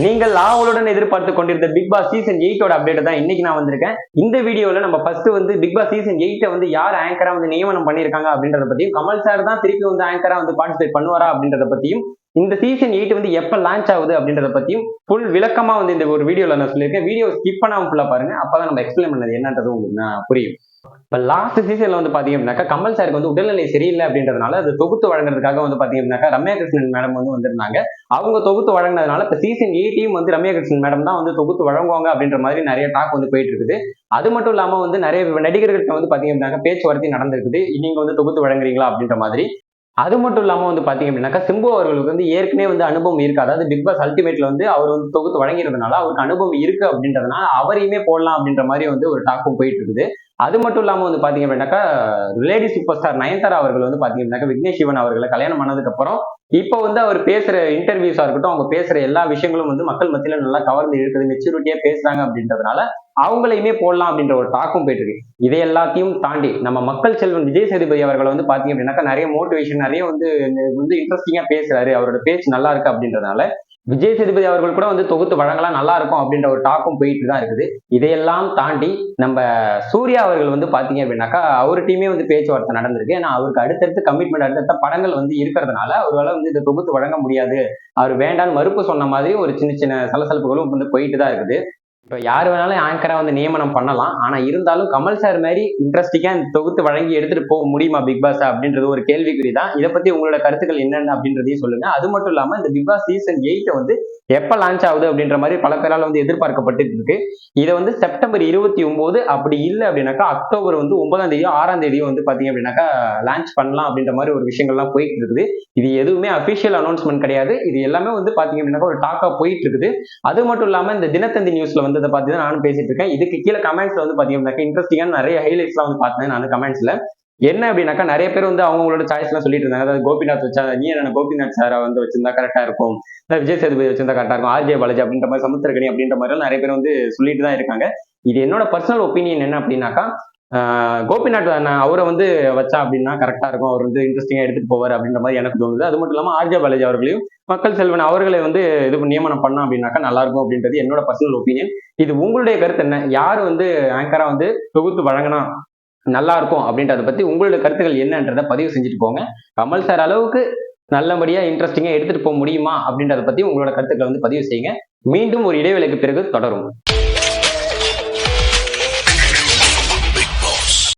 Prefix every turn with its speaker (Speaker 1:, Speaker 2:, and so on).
Speaker 1: நீங்கள் ஆவலுடன் எதிர்பார்த்து கொண்டிருந்த பிக் பாஸ் சீசன் எயிட்டோட அப்டேட் தான் இன்னைக்கு நான் வந்திருக்கேன். இந்த வீடியோல நம்ம ஃபர்ஸ்ட் வந்து பிக் பாஸ் சீசன் எயிட்டை வந்து யார் ஆங்கரா வந்து நியமனம் பண்ணியிருக்காங்க அப்படின்றத பத்தியும் கமல் சார் தான் திருப்பி வந்து ஆங்கரா வந்து பார்ட்டிசிபேட் பண்ணுவாரா அப்படின்றத பத்தியும் இந்த சீசன் எயிட் வந்து எப்ப லான்ச் ஆகுது அப்படின்றத பத்தியும் ஃபுல் விளக்கமா வந்து இந்த ஒரு வீடியோல நான் சொல்லியிருக்கேன். வீடியோ ஸ்கிப் பண்ணாம ஃபுல்லா பாருங்க. அப்பதான் நம்ம எக்ஸ்பிளைன் பண்ணது என்னன்றது உங்களுக்கு நான் புரியும். இப்ப லாஸ்ட் சீசன்ல வந்து பார்த்தீங்க அப்படின்னாக்கா கமல் சாருக்கு வந்து உடல்நிலை சரியில்லை அப்படின்றதுனால அது தொகுத்து வழங்குறதுக்காக வந்து பார்த்தீங்க அப்படின்னாக்கா ரம்யா கிருஷ்ணன் மேடம் வந்து வந்திருந்தாங்க. அவங்க தொகுத்து வழங்கினதுனால இப்ப சீசன் எயிட்டையும் வந்து ரம்யா கிருஷ்ணன் மேடம் தான் வந்து தொகுத்து வழங்குவாங்க அப்படின்ற மாதிரி நிறைய டாக் வந்து போயிட்டு இருக்குது. அது மட்டும் இல்லாம வந்து நிறைய நடிகர்கள்ட்ட வந்து பாத்தீங்க அப்படின்னாக்கா பேச்சுவார்த்தை நடந்திருக்குது. நீங்க வந்து தொகுத்து வழங்குறீங்களா அப்படின்ற மாதிரி. அது மட்டும் இல்லாமல் வந்து பார்த்தீங்க அப்படின்னாக்கா சிம்பு அவர்களுக்கு வந்து ஏற்கனவே வந்து அனுபவம் இருக்கு. அதாவது பிக் பாஸ் அல்டிமேட்ல வந்து அவர் வந்து தொகுத்து வழங்கிறதுனால அவருக்கு அனுபவம் இருக்கு அப்படின்றதுனால அவரையுமே போடலாம் அப்படின்ற மாதிரி வந்து ஒரு டாக்கும் போயிட்டு இருக்குது. அது மட்டும் இல்லாமல் வந்து பார்த்தீங்க அப்படின்னாக்கா லேடி சூப்பர் ஸ்டார் நயன்தாரா அவர்கள் வந்து பார்த்தீங்க அப்படின்னாக்கா விக்னேஷ் சிவன் அவர்களை கல்யாணம் பண்ணதுக்கு அப்புறம் இப்போ வந்து அவர் பேசுற இன்டர்வியூஸா இருக்கட்டும் அவங்க பேசுற எல்லா விஷயங்களும் வந்து மக்கள் மத்தியில நல்லா கவர்ந்து இருக்குது மெச்சூரிட்டியா பேசுறாங்க அப்படின்றதுனால அவங்களையுமே போடலாம் அப்படின்ற ஒரு டாக்கும் போயிட்டு இருக்கு. இதை எல்லாத்தையும் தாண்டி நம்ம மக்கள் செல்வன் விஜய் சேதுபதி அவர்களை வந்து பாத்தீங்க அப்படின்னாக்கா நிறைய மோட்டிவேஷன் நிறைய வந்து வந்து இன்ட்ரெஸ்டிங்கா பேசுறாரு. அவரோட பேச்சு நல்லா இருக்கு அப்படின்றதுனால விஜய் சேதுபதி அவர்கள் கூட வந்து தொகுத்து வழங்கலாம் நல்லா இருக்கும் அப்படின்ற ஒரு டாக்கும் போயிட்டு தான் இருக்குது. இதையெல்லாம் தாண்டி நம்ம சூர்யா அவர்கள் வந்து பாத்தீங்க அப்படின்னாக்கா அவர் டீமே வந்து பேச்சுவார்த்தை நடந்திருக்கு. ஏன்னா அவருக்கு அடுத்தடுத்து கமிட்மெண்ட் அடுத்தடுத்த படங்கள் வந்து இருக்கிறதுனால அவரால் வந்து இதை தொகுத்து வழங்க முடியாது. அவர் வேண்டான்னு மறுப்பு சொன்ன மாதிரி ஒரு சின்ன சின்ன சலசலப்புகளும் வந்து போயிட்டு தான் இருக்குது. இப்போ யார் வேணாலும் ஆங்கரா வந்து நியமனம் பண்ணலாம். ஆனா இருந்தாலும் கமல் சார் மாதிரி இன்ட்ரெஸ்டிங்கா இந்த தொகுத்து வழங்கி எடுத்துட்டு போக முடியுமா பிக் பாஸ் அப்படின்றது ஒரு கேள்விக்குறி தான் இதை பத்தி உங்களோட கருத்துக்கள் என்னென்ன அப்படின்றதையும் சொல்லுங்க. அது மட்டும் இல்லாம இந்த பிக் பாஸ் சீசன் எயிட்டை வந்து எப்போ லான்ச் ஆகுது அப்படின்ற மாதிரி பல பேரால் வந்து எதிர்பார்க்கப்பட்டு இருக்கு இதை வந்து செப்டம்பர் இருபத்தி ஒன்பது அப்படி இல்லை அப்படின்னாக்கா அக்டோபர் வந்து ஒன்பதாம் தேதியோ ஆறாம் தேதியோ வந்து பாத்தீங்க அப்படின்னாக்கா லான்ச் பண்ணலாம் அப்படின்ற மாதிரி ஒரு விஷயங்கள்லாம் போயிட்டு இருக்குது இது எதுவுமே அஃபிஷியல் அனௌன்ஸ்மெண்ட் கிடையாது. இது எல்லாமே வந்து பார்த்தீங்க அப்படின்னாக்கா ஒரு டாக்கா போயிட்டு இருக்குது அது மட்டும் இல்லாமல் இந்த தினத்தந்தி நியூஸ்ல வந்ததை பார்த்து தான் நானும் பேசிட்டு இருக்கேன் இதுக்கு கீழே கமெண்ட்ஸ்ல வந்து பார்த்தீங்க அப்படின்னாக்கா இன்ட்ரெஸ்டிங்கான நிறைய ஹைலைட்ஸ்லாம் வந்து பார்த்தேன் நான் கமெண்ட்ஸ்ல என்ன அப்படின்னாக்கா நிறைய பேர் வந்து அவங்களோட சாய்ஸ் எல்லாம் சொல்லிட்டு இருந்தாங்க. அதாவது கோபிநாத் வச்சா நீ என்ன கோபிநாத் சாரை வந்து வச்சிருந்தா கரெக்டா இருக்கும். விஜய் சேதுபதி வச்சிருந்தா கரெக்டா இருக்கும். ஆர்ஜே பாலாஜி அப்படின்ற மாதிரி சமுத்திரகனி அப்படின்ற மாதிரி எல்லாம் நிறைய பேர் வந்து சொல்லிட்டு தான் இருக்காங்க. இது என்னோட பர்சனல் ஒப்பீனியன் என்ன அப்படின்னாக்கா ஆஹ் கோபிநாத் நான் அவரை வந்து வச்சா அப்படின்னா கரெக்டா இருக்கும். அவர் வந்து இன்ட்ரெஸ்டிங்கா எடுத்துட்டு போவார் அப்படின்ற மாதிரி எனக்கு தோணுது. அது மட்டும் இல்லாமல் ஆர்ஜே பாலாஜி அவர்களையும் மக்கள் செல்வன் அவர்களை வந்து இது நியமனம் பண்ணோம் அப்படின்னாக்கா நல்லா இருக்கும் அப்படின்றது என்னோட பர்சனல் ஒப்பீனியன் இது உங்களுடைய கருத்து என்ன? யார் வந்து ஆங்கரா வந்து தொகுத்து வழங்கினா நல்லா இருக்கும் அப்படின்றத பத்தி உங்களோட கருத்துக்கள் என்னன்றதை பதிவு செஞ்சுட்டு போங்க. கமல் சார் அளவுக்கு நல்லபடியா இன்ட்ரெஸ்டிங்கா எடுத்துட்டு போக முடியுமா அப்படின்றத பத்தி உங்களோட கருத்துக்களை வந்து பதிவு செய்யுங்க. மீண்டும் ஒரு இடைவேளைக்கு பிறகு தொடரும்.